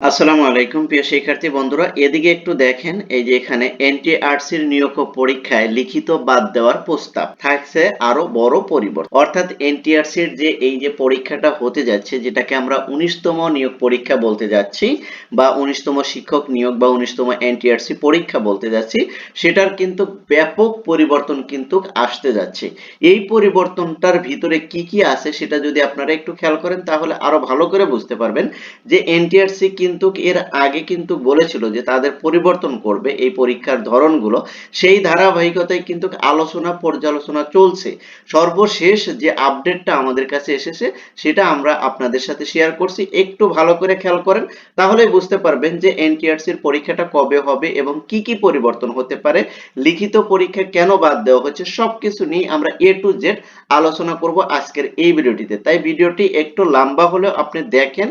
আসসালামু আলাইকুম, প্রিয় শিক্ষার্থী বন্ধুরা। এদিকে একটু দেখেন, এই যে এখানে এনটিআরসির নিয়োগ পরীক্ষায় লিখিত বাদ দেওয়ার প্রস্তাব। থাকছে আরও বড় পরিবর্তন। অর্থাৎ এনটিআরসির যে এই যে পরীক্ষাটা হতে যাচ্ছে, যেটাকে আমরা উনিশতম নিয়োগ পরীক্ষা বলতে যাচ্ছি, বা উনিশতম শিক্ষক নিয়োগ, বা উনিশতম এনটিআরসি পরীক্ষা বলতে যাচ্ছি, সেটার কিন্তু ব্যাপক পরিবর্তন কিন্তু আসতে যাচ্ছে। এই পরিবর্তনটার ভিতরে কি কি আছে, সেটা যদি আপনারা একটু খেয়াল করেন, তাহলে আরও ভালো করে বুঝতে পারবেন যে এনটিআরসি কিন্তু এর আগে কিন্তু বলেছিল যে তাদের পরিবর্তন করবে এই পরীক্ষার ধরনগুলো। সেই ধারাবাহিকতায় কিন্তু আলোচনা, পর্যালোচনা চলছে। সর্বশেষ যে আপডেটটা আমাদের কাছে এসেছে, সেটা আমরা আপনাদের সাথে শেয়ার করছি। একটু ভালো করে খেয়াল করেন, তাহলে বুঝতে পারবেন যে এনটিআরসির পরীক্ষাটা কবে হবে এবং কি কি পরিবর্তন হতে পারে, লিখিত পরীক্ষা কেন বাদ দেওয়া হচ্ছে, সবকিছু নিয়ে আমরা এ টু জেড আলোচনা করব আজকের এই ভিডিওটিতে তাই ভিডিওটি একটু লম্বা হলেও আপনি দেখেন,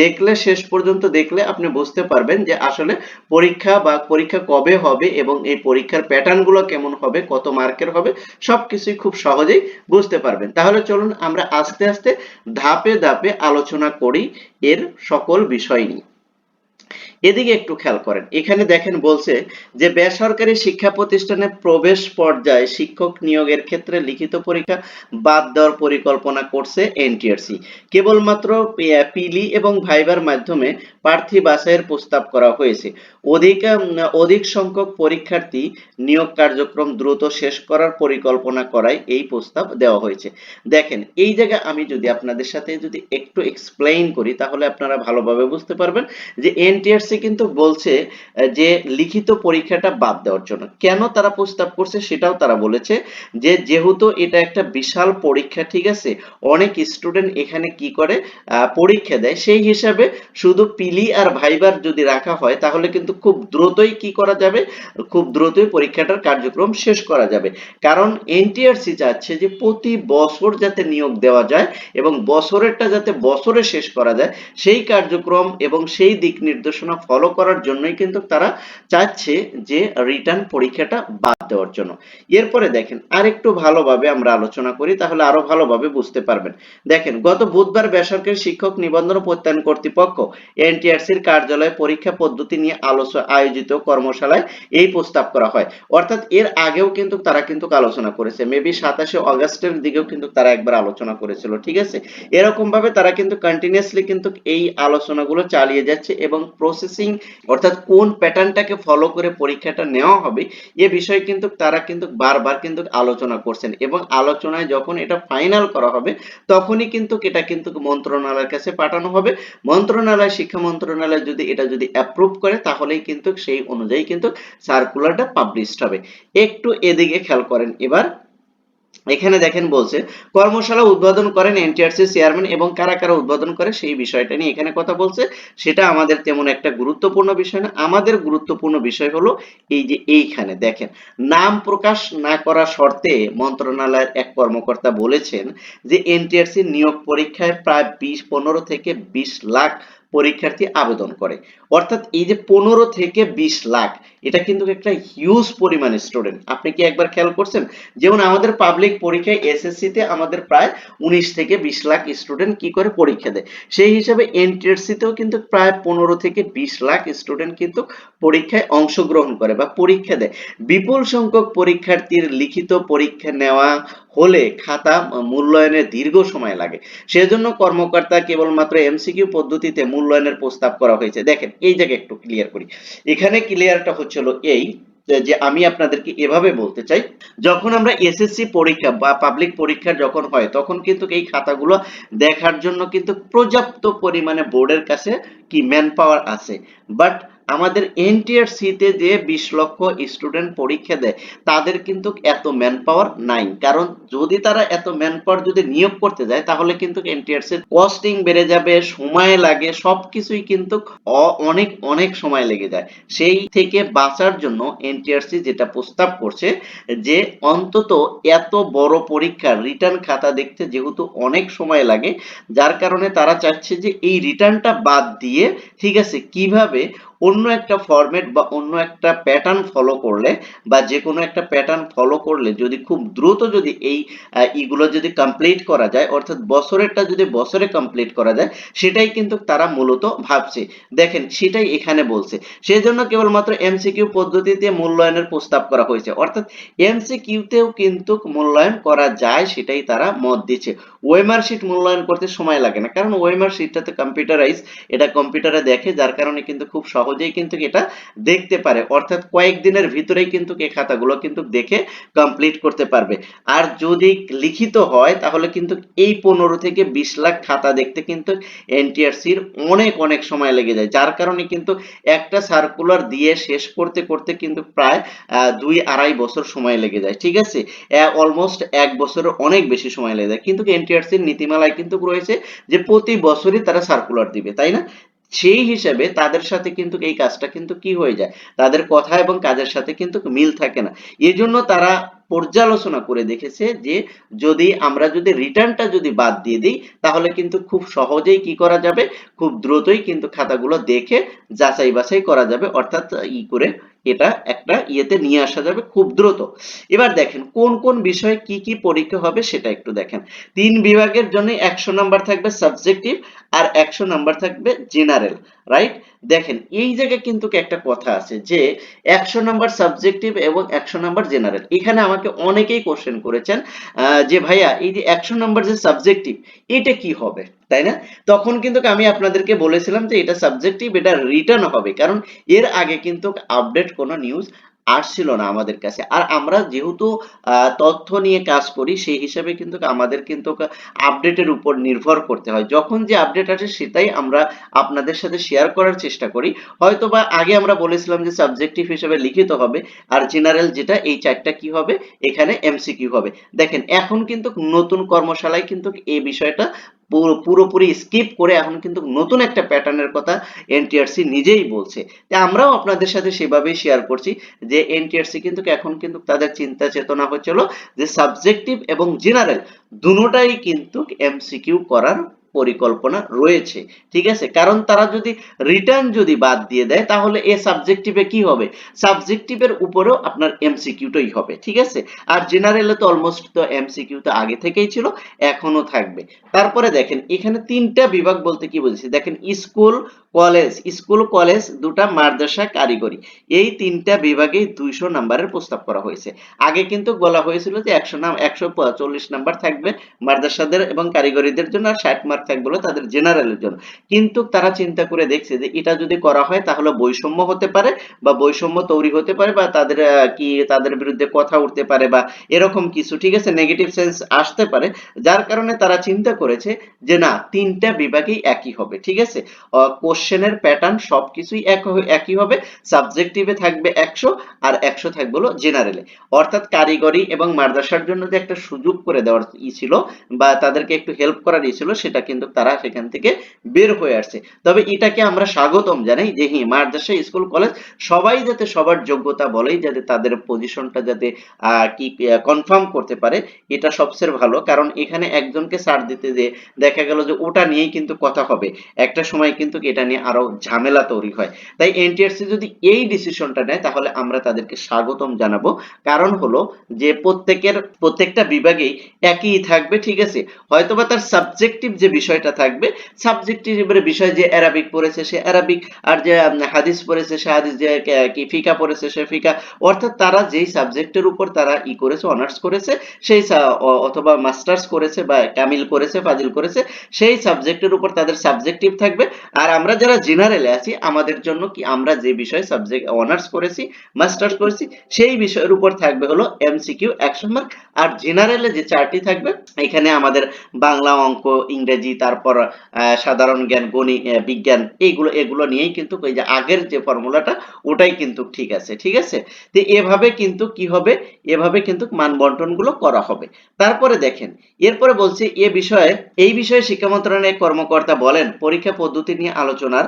দেখলে শেষ পর্যন্ত দেখলে আপনি বুঝতে পারবেন যে আসলে পরীক্ষা বা পরীক্ষা কবে হবে এবং এই পরীক্ষার প্যাটার্নগুলো কেমন হবে, কত মার্কের হবে সব কিছুই খুব সহজেই বুঝতে পারবেন। তাহলে চলুন আমরা আস্তে আস্তে ধাপে ধাপে আলোচনা করি এর সকল বিষয় নিয়ে। এদিকে একটু খেয়াল করেন। এখানে দেখেন বলছে যে, বেসরকারি শিক্ষা প্রতিষ্ঠানে প্রবেশ পর্যায়ে শিক্ষক নিয়োগের ক্ষেত্রে লিখিত পরীক্ষা বাদ দেওয়ার পরিকল্পনা করছে এনটিআরসি। কেবলমাত্র পিলি এবং ভাইবার মাধ্যমে প্রার্থী বাছাইয়ের প্রস্তাব করা হয়েছে। অধিক অধিক সংখ্যক পরীক্ষার্থী নিয়োগ কার্যক্রম দ্রুত শেষ করার পরিকল্পনা করায় এই প্রস্তাব দেওয়া হয়েছে। দেখেন, এই জায়গায় আমি যদি আপনাদের সাথে যদি একটু এক্সপ্লেইন করি, তাহলে আপনারা ভালোভাবে বুঝতে পারবেন যে এনটিআরসি কিন্তু বলছে যে লিখিত পরীক্ষাটা বাদ দেওয়ার জন্য। কেন তারা প্রস্তাব করছে সেটাও তারা বলেছে যে, যেহেতু এটা একটা বিশাল পরীক্ষা, ঠিক আছে? অনেক স্টুডেন্ট এখানে কি করে? পরীক্ষা দেয়। সেই হিসাবে শুধু পিলি আর ভাইবার যদি রাখা হয়, তাহলে কিন্তু খুব দ্রুতই কি করা যাবে? খুব দ্রুতই পরীক্ষাটার কার্যক্রম শেষ করা যাবে। কারণ এনটিআরসি চাচ্ছে যে প্রতি বছর যাতে নিয়োগ দেওয়া যায় এবং বছরেরটা যাতে বছরে শেষ করা যায়, সেই কার্যক্রম এবং সেই দিক নির্দেশনা ফলো করার জন্যই কিন্তু তারা চাচ্ছে যে রিটার্ন পরীক্ষাটা বাদ দেওয়ার জন্য। এরপরে দেখেন, আরেকটু ভালোভাবে আমরা আলোচনা করি, তাহলে আরও ভালোভাবে বুঝতে পারবেন। দেখেন, গত বুধবার বেসরকারি শিক্ষক নিবন্ধন প্রত্যয়ন কর্তৃপক্ষ এনটিআরসির কার্যালয়ে পরীক্ষা পদ্ধতি নিয়ে আলোচনা আয়োজিত কর্মশালায় এই প্রস্তাব করা হয়। অর্থাৎ এর আগেও কিন্তু তারা কিন্তু আলোচনা করেছে। মেবি সাতাশে অগস্টের দিকেও কিন্তু তারা একবার আলোচনা করেছিল, ঠিক আছে? এরকম ভাবে তারা কিন্তু কন্টিনিউয়াসলি কিন্তু এই আলোচনাগুলো চালিয়ে যাচ্ছে এবং প্রসেসিং অর্থাৎ কোন প্যাটার্নটাকে ফলো করে পরীক্ষাটা নেওয়া হবে, এ বিষয়ে কিন্তু তারা কিন্তু বারবার কিন্তু আলোচনা করছেন এবং আলোচনায় যখন এটা ফাইনাল করা হবে, তখনই কিন্তু এটা কিন্তু মন্ত্রণালয়ের কাছে পাঠানো হবে। মন্ত্রণালয়, শিক্ষা মন্ত্রণালয় যদি এটা যদি অ্যাপ্রুভ করে, তাহলেই কিন্তু সেই অনুযায়ী কিন্তু সার্কুলারটা পাবলিশড হবে। একটু এদিকে খেয়াল করেন এবার। এখানে দেখেন বলছে, কর্মশালা উদ্বোধন করেন এনটিআরসি চেয়ারম্যান এবং কারা কারা উদ্বোধন করে সেই বিষয়টা নিয়ে এখানে কথা বলছে। সেটা আমাদের তেমন একটা গুরুত্বপূর্ণ বিষয় না। আমাদের গুরুত্বপূর্ণ বিষয় হলো এই যে এইখানে দেখেন, নাম প্রকাশ না করা শর্তে মন্ত্রণালয়ের এক কর্মকর্তা বলেছেন যে এনটিআরসি নিয়োগ পরীক্ষায় প্রায় বিশ, পনেরো থেকে বিশ লাখ পরীক্ষার্থী আবেদন করে। অর্থাৎ এই যে পনেরো থেকে বিশ লাখ এটা কিন্তু একটা হিউজ পরিমাণ স্টুডেন্ট আপনি কি একবার খেয়াল করছেন? যেমন আমাদের পাবলিক পরীক্ষায় এসএসসি তে আমাদের প্রায় উনিশ থেকে বিশ লাখ স্টুডেন্ট কি করে পরীক্ষা দেয়? সেই হিসাবে এনটিএসসি তেও কিন্তু প্রায় পনেরো থেকে বিশ লাখ স্টুডেন্ট কিন্তু পরীক্ষায় অংশগ্রহণ করে বা পরীক্ষা দেয়। বিপুল সংখ্যক পরীক্ষার্থীর লিখিত পরীক্ষা নেওয়া হলে খাতা মূল্যায়নের দীর্ঘ সময় লাগে। সেজন্য কর্মকর্তা কেবলমাত্র এমসিকিউ পদ্ধতিতে মূল্যায়নের প্রস্তাব করা হয়েছে। দেখেন, এই জায়গায় একটু ক্লিয়ার করি। এখানে ক্লিয়ারটা হচ্ছিল এই, যে আমি আপনাদেরকে এভাবে বলতে চাই, যখন আমরা এসএসসি পরীক্ষা বা পাবলিক পরীক্ষা যখন হয়, তখন কিন্তু এই খাতাগুলো দেখার জন্য কিন্তু পর্যাপ্ত পরিমাণে বোর্ডের কাছে কি ম্যান পাওয়ার আছে। বাট আমাদের এনটিআরসিতে যে বিশ লক্ষ স্টুডেন্ট পরীক্ষা দেয়, তাদের কিন্তু এত ম্যান পাওয়ার নাই। কারণ যদি তারা এত ম্যান পাওয়ার যদি নিয়োগ করতে যায়, তাহলে কিন্তু এনটিআরসির কস্টিং বেড়ে যাবে, সময় লাগে, সবকিছুই কিন্তু অনেক অনেক সময় লেগে যায়। সেই থেকে বাঁচার জন্য এনটিআরসি যেটা প্রস্তাব করছে, যে অন্তত এত বড় পরীক্ষার রিটার্ন খাতা দেখতে যেহেতু অনেক সময় লাগে, যার কারণে তারা চাচ্ছে যে এই রিটার্নটা বাদ দিয়ে, ঠিক আছে, কীভাবে অন্য একটা ফরম্যাট বা অন্য একটা প্যাটার্ন ফলো করলে বা যে কোনো একটা প্যাটার্ন ফলো করলে যদি খুব দ্রুত যদি এই ইগুলো যদি কমপ্লিট করা যায়, অর্থাৎ বছরেরটা যদি বছরে কমপ্লিট করা যায়, সেটাই কিন্তু তারা মূলত ভাবছে। দেখেন, সেটাই এখানে বলছে। সেই জন্য কেবলমাত্র এমসিকিউ পদ্ধতিতে মূল্যায়নের প্রস্তাব করা হয়েছে। অর্থাৎ এমসিকিউতেও কিন্তু মূল্যায়ন করা যায়, সেটাই তারা মত দিচ্ছে। ওয়েমার শিট মূল্যায়ন করতে সময় লাগে না, কারণ ওয়েমার শিটটাতে কম্পিউটারাইজ এটা কম্পিউটারে দেখে, যার কারণে কিন্তু খুব সহজেই কিন্তু এটা দেখতে পারে। অর্থাৎ কয়েকদিনের ভিতরেই কিন্তু এই খাতাগুলো কিন্তু দেখে কমপ্লিট করতে পারবে। আর যদি লিখিত হয়, তাহলে কিন্তু এই পনেরো থেকে বিশ লাখ খাতা দেখতে কিন্তু এনটিআরসির অনেক অনেক সময় লেগে যায়। যার কারণে কিন্তু একটা সার্কুলার দিয়ে শেষ করতে করতে কিন্তু প্রায় দুই আড়াই বছর সময় লেগে যায়। ঠিক আছে? অলমোস্ট এক বছরের অনেক বেশি সময় লেগে যায়। কিন্তু এনটিআরসির নীতিমালায় কিন্তু রয়েছে যে প্রতি বছরই তারা সার্কুলার দিবে, তাই না? সেই হিসাবে তাদের সাথে কিন্তু এই কাজটা কিন্তু কি হয়ে যায়? তাদের কথা এবং কাজের সাথে কিন্তু মিল থাকে না। এজন্য তারা পর্যালোচনা করে দেখেছে যে যদি আমরা যদি রিটার্নটা যদি বাদ দিয়ে দিই, তাহলে কিন্তু খুব সহজেই কি করা যাবে? খুব দ্রুতই কিন্তু খাতাগুলো দেখে যাচাই বাছাই করা যাবে, অর্থাৎ ই করে এটা একটা ইয়েতে নিয়ে আসা যাবে খুব দ্রুত। এবার দেখেন, কোন কোন বিষয়ে কি কি পরীক্ষা হবে সেটা একটু দেখেন। তিন বিভাগের জন্য একশো নাম্বার থাকবে সাবজেক্টিভ আর একশো নাম্বার থাকবে জেনারেল রাইট দেখেন, এই জায়গায় কিন্তু একটা কথা আছে যে, একশো নাম্বার সাবজেক্টিভ এবং একশো নাম্বার জেনারেল এখানে আমাকে অনেকেই কোশ্চেন করেছেন যে ভাইয়া, এই যে একশো নাম্বার যে সাবজেক্টিভ এটা কি হবে? তাই না? তখন কিন্তু আমি আপনাদেরকে বলেছিলাম যে, এটা সাবজেক্টিভ এটা রিটার্ন হবে। কারণ এর আগে কিন্তু আপডেট কোনো নিউজ আসছিল না আমাদের কাছে। আর আমরা যেহেতু তথ্য নিয়ে কাজ করি, সেই হিসাবে কিন্তু আমাদের কিন্তু আপডেটের উপর নির্ভর করতে হয়। যখন যে আপডেট আসে, সেটাই আমরা আপনাদের সাথে শেয়ার করার চেষ্টা করি। হয়তো বা আগে আমরা বলেছিলাম যে সাবজেক্টিভ হিসেবে লিখিত হবে, আর জেনারেল যেটা, এই চারটা কি হবে? এখানে এমসিকিউ হবে। দেখেন, এখন কিন্তু নতুন কর্মশালায় কিন্তু এই বিষয়টা পুরোপুরি স্কিপ করে এখন কিন্তু নতুন একটা প্যাটার্নের কথা এনটিআরসি নিজেই বলছে। তা আমরাও আপনাদের সাথে সেভাবেই শেয়ার করছি যে এনটিআরসি কিন্তু এখন কিন্তু তাদের চিন্তা চেতনা হচ্ছিল যে সাবজেক্টিভ এবং জেনারেল দুটোটাই কিন্তু এমসিকিউ করার পরিকল্পনা রয়েছে, ঠিক আছে? কারণ তারা যদি রিটার্ন যদি বাদ দিয়ে দেয়, তাহলে এ সাবজেক্টিভে কি হবে? সাবজেক্টিভের উপরেও আপনার এমসিকিউটাই হবে, ঠিক আছে? আর জেনারেলে তো অলমোস্ট তো এমসিকিউ তো আগে থেকেই ছিল এখনও থাকবে। তারপরে দেখেন, এখানে তিনটা বিভাগ বলতে কি বলছি? দেখেন, স্কুল, কলেজ স্কুল, কলেজ দুটা মাদ্রাসা, কারিগরি। এই তিনটা বিভাগেই দুইশো নাম্বারের প্রস্তাব করা হয়েছে। আগে কিন্তু বলা হয়েছিল যে একশো নাম, একশো চল্লিশ নাম্বার থাকবে মাদ্রাসাদের এবং কারিগরিদের জন্য, আর ষাট থাকবে হলো তাদের জেনারেলের জন্য। কিন্তু তারা চিন্তা করে দেখছে যে এটা যদি করা হয় তাহলে বৈষম্য হতে পারে বা বৈষম্য তৈরি হতে পারে বা তাদের কি তাদের বিরুদ্ধে কথা উঠতে পারে বা এরকম কিছু, ঠিক আছে? নেগেটিভ সেন্স আসতে পারে, যার কারণে তারা চিন্তা করেছে যে না, তিনটা বিভাগেই একই হবে, ঠিক আছে? কোশ্চেনের প্যাটার্ন সবকিছুই এক একই হবে সাবজেক্টিভে থাকবে একশো আর একশো থাকবে জেনারেলে অর্থাৎ কারিগরি এবং মাদ্রাসার জন্য যে একটা সুযোগ করে দেওয়ার ই ছিল বা তাদেরকে একটু হেল্প করার ই ছিল সেটা কিন্তু তারা সেখান থেকে বের হয়ে আসছে। তবে এটাকে আমরা স্বাগতম জানাই যে হ্যাঁ মাদ্রাসা, স্কুল, কলেজ সবাই যাতে সবার যোগ্যতা বলেই যাতে তাদের পজিশনটা যাতে কি কনফার্ম করতে পারে, এটা সবচেয়ে ভালো। কারণ এখানে একজনকে ছাড় দিতে যে দেখা গেল যে ওটা নিয়েই কিন্তু কথা হবে। একটা সময় কিন্তু এটা নিয়ে আরও ঝামেলা তৈরি হয়। তাই এনটিআরসি যদি এই ডিসিশনটা নেয়, তাহলে আমরা তাদেরকে স্বাগতম জানাব। কারণ হলো যে প্রত্যেকের, প্রত্যেকটা বিভাগেই একই থাকবে, ঠিক আছে? হয়তোবা তার সাবজেক্টিভ যে বিষয়টা থাকবে। সাবজেক্টিভের বিষয় যে অ্যারাবিক পড়েছে, সে অ্যারাবিক আর যে হাদিস পড়েছে, সে হাদিস যে, কি ফিকা পড়েছে, সে ফিকা। অর্থাৎ তারা যেই সাবজেক্টের উপর তারা ই করেছে অনার্স করেছে, সেই অথবা মাস্টার্স করেছে বা কামিল করেছে ফাজিল করেছে, সেই সাবজেক্টের উপর তাদের সাবজেক্টিভ থাকবে। আর আমরা যারা জেনারেলে আছি, আমাদের জন্য কি আমরা যে বিষয়ে সাবজেক্ট অনার্স করেছি মাস্টার্স করেছি, সেই বিষয়ের উপর থাকবে হলো এমসিকিউ একশো মার্ক আর জেনারেলে যে চারটি থাকবে, এখানে আমাদের বাংলা অঙ্ক, ইংরেজি তারপর আহ, সাধারণ জ্ঞান গণিত বিজ্ঞান এইগুলো এগুলো নিয়েই কিন্তু ওই যে আগের যে ফর্মুলাটা ওটাই কিন্তু ঠিক আছে ঠিক আছে? তো এভাবে কিন্তু কি হবে? এভাবে কিন্তু মান বন্টনগুলো করা হবে। তারপরে দেখেন এরপরে বলছি এ বিষয়ে এই বিষয়ে শিক্ষা মন্ত্রণালয়ের কর্মকর্তা বলেন পরীক্ষা পদ্ধতি নিয়ে আলোচনার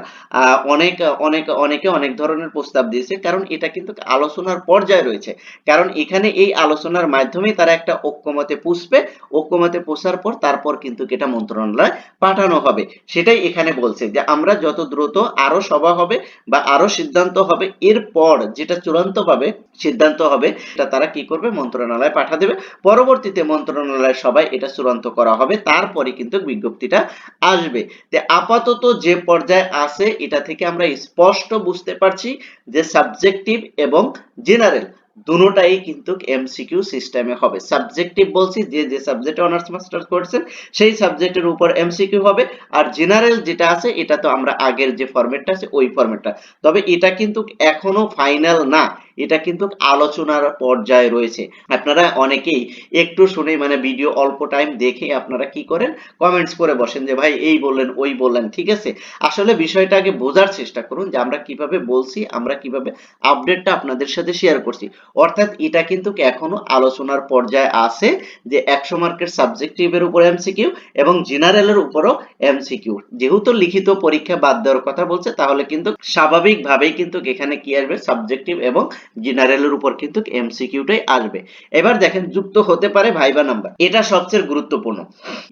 অনেক অনেক অনেকে অনেক ধরনের প্রস্তাব দিয়েছে কারণ এটা কিন্তু আলোচনার পর্যায়ে রয়েছে। কারণ এখানে এই আলোচনার মাধ্যমে তারা একটা ঐক্যমতে পুষবে ঐক্যমতে পোষার পর তারপর কিন্তু এটা মন্ত্রণালয় মন্ত্রণালয় পাঠানো হবে। সেটাই এখানে বলছে যে, আমরা যত দ্রুত আরও সভা হবে বা আরও সিদ্ধান্ত হবে, এরপর যেটা চূড়ান্ত ভাবে সিদ্ধান্ত হবে এটা তারা কি করবে? মন্ত্রণালয়ে পাঠা দেবে। পরবর্তীতে মন্ত্রণালয়ের সবাই এটা চূড়ান্ত করা হবে। তারপরে কিন্তু বিজ্ঞপ্তিটা আসবে। যে আপাতত যে পর্যায়ে আছে, এটা থেকে আমরা স্পষ্ট বুঝতে পারছি যে সাবজেক্টিভ এবং জেনারেল দুটোটাই কিন্তু এমসিকিউ সিস্টেমে হবে। সাবজেক্টিভ বলছি, যে যে সাবজেক্টে অনার্স মাস্টার্স করছেন, সেই সাবজেক্টের উপর এমসিকিউ হবে। আর জেনারেল যেটা আছে, এটা তো আমরা আগের যে ফরম্যাটটা আছে, ওই ফরম্যাটটা তবে এটা কিন্তু এখনও ফাইনাল না। এটা কিন্তু আলোচনার পর্যায়ে রয়েছে। আপনারা অনেকেই একটু শুনে মানে ভিডিও অল্প টাইম দেখে আপনারা কি করেন? কমেন্টস করে বসেন যে, ভাই, এই বললেন, ওই বললেন, ঠিক আছে? আসলে বিষয়টা আগে বোঝার চেষ্টা করুন যে, আমরা কীভাবে বলছি, আমরা কীভাবে আপডেটটা আপনাদের সাথে শেয়ার করছি। অর্থাৎ এটা কিন্তু এখনও আলোচনার পর্যায়ে আছে যে, একশো মার্কের সাবজেক্টিভের উপর এমসিকিউ এবং জেনারেলের উপরও এমসিকিউ যেহেতু লিখিত পরীক্ষা বাদ দেওয়ার কথা বলছে, তাহলে কিন্তু স্বাভাবিকভাবেই কিন্তু এখানে কি আসবে? সাবজেক্টিভ এবং জেনারেলের উপর কিন্তু এমসিকিউটাই আসবে। এবার দেখেন, যুক্ত হতে পারে ভাইবা নাম্বার। এটা সবচেয়ে গুরুত্বপূর্ণ।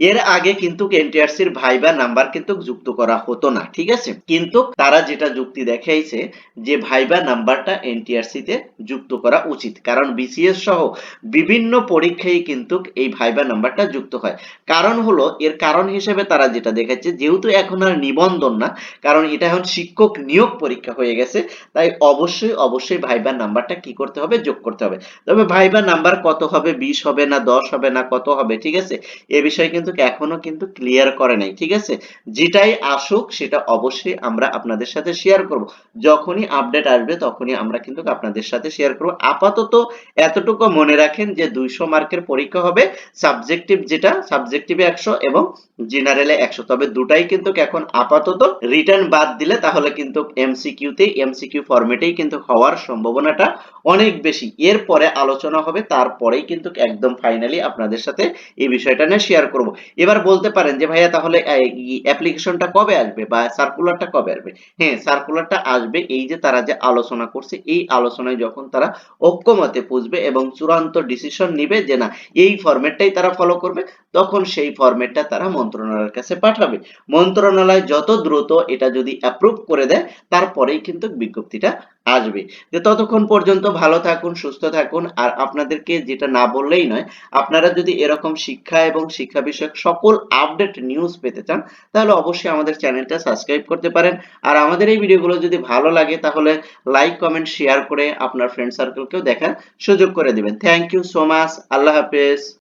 এর আগে কিন্তু এনটিআরসির ভাইবা নাম্বার কিন্তু যুক্ত করা হতো না, ঠিক আছে? কিন্তু তারা যেটা যুক্তি দেখাইছে যে ভাইবা নাম্বারটা এনটিআরসি তে যুক্ত করা উচিত। কারণ বিসিএস সহ বিভিন্ন পরীক্ষায় কিন্তু এই ভাইবা নাম্বারটা যুক্ত হয়। কারণ হলো, এর কারণ হিসেবে তারা যেটা দেখাচ্ছে, যেহেতু এখন আর নিবন্ধন না, কারণ এটা এখন শিক্ষক নিয়োগ পরীক্ষা হয়ে গেছে, তাই অবশ্যই অবশ্যই ভাইবার নাম্বারটা কি করতে হবে? যোগ করতে হবে। তবে ভাইবার নাম্বার কত হবে? বিশ হবে না, দশ হবে না, কত হবে? ঠিক আছে? এ বিষয়ে কিন্তু এখনও কিন্তু ক্লিয়ার করে নাই, ঠিক আছে? যেটাই আসুক, সেটা অবশ্যই আমরা আপনাদের সাথে শেয়ার করব। যখনই আপডেট আসবে, তখনই আমরা কিন্তু আপনাদের সাথে শেয়ার করব। আপাতত এতটুকু মনে রাখেন যে দুইশো মার্কের পরীক্ষা হবে সাবজেক্টিভ যেটা সাবজেক্টিভে একশো এবং জেনারেলে একশো। তবে দুটাই কিন্তু এখন আপাতত রিটার্ন বাদ দিলে তাহলে কিন্তু এমসিকিউতে এমসিকিউ ফরম্যাটেই কিন্তু হওয়ার সম্ভাবনাটা অনেক বেশি। এরপরে আলোচনা হবে, তারপরেই কিন্তু একদম ফাইনালি আপনাদের সাথে এই বিষয়টা নিয়ে শেয়ার করব। এবার বলতে পারেন যে, ভাইয়া, তাহলে অ্যাপ্লিকেশনটা কবে আসবে বা সার্কুলারটা কবে আসবে? হ্যাঁ সার্কুলারটা আসবে এই যে তারা যে আলোচনা করছে, এই আলোচনায় যখন তারা ঐক্যমতে পুষবে এবং চূড়ান্ত ডিসিশন নিবে যে, না, এই ফরম্যাটটাই তারা ফলো করবে, তখন সেই ফরম্যাটটা তারা মন্ত্রণালয়ের কাছে পাঠাবে। মন্ত্রণালয় যত দ্রুত এটা যদি অ্যাপ্রুভ করে দেয়, তারপরেই কিন্তু বিজ্ঞপ্তিটা আসবে। যে ততক্ষণ পর্যন্ত ভালো থাকুন, সুস্থ থাকুন, আর আপনাদেরকে যেটা না বললেই নয়, আপনারা যদি এরকম শিক্ষা এবং শিক্ষা বিষয়ক সকল আপডেট নিউজ পেতে চান, তাহলে অবশ্যই আমাদের চ্যানেলটা সাবস্ক্রাইব করতে পারেন। আর আমাদের এই ভিডিওগুলো যদি ভালো লাগে, তাহলে লাইক কমেন্ট শেয়ার করে আপনার ফ্রেন্ড সার্কেলকেও দেখার সুযোগ করে দিবেন। থ্যাংক ইউ সো মাচ আল্লাহ হাফেজ।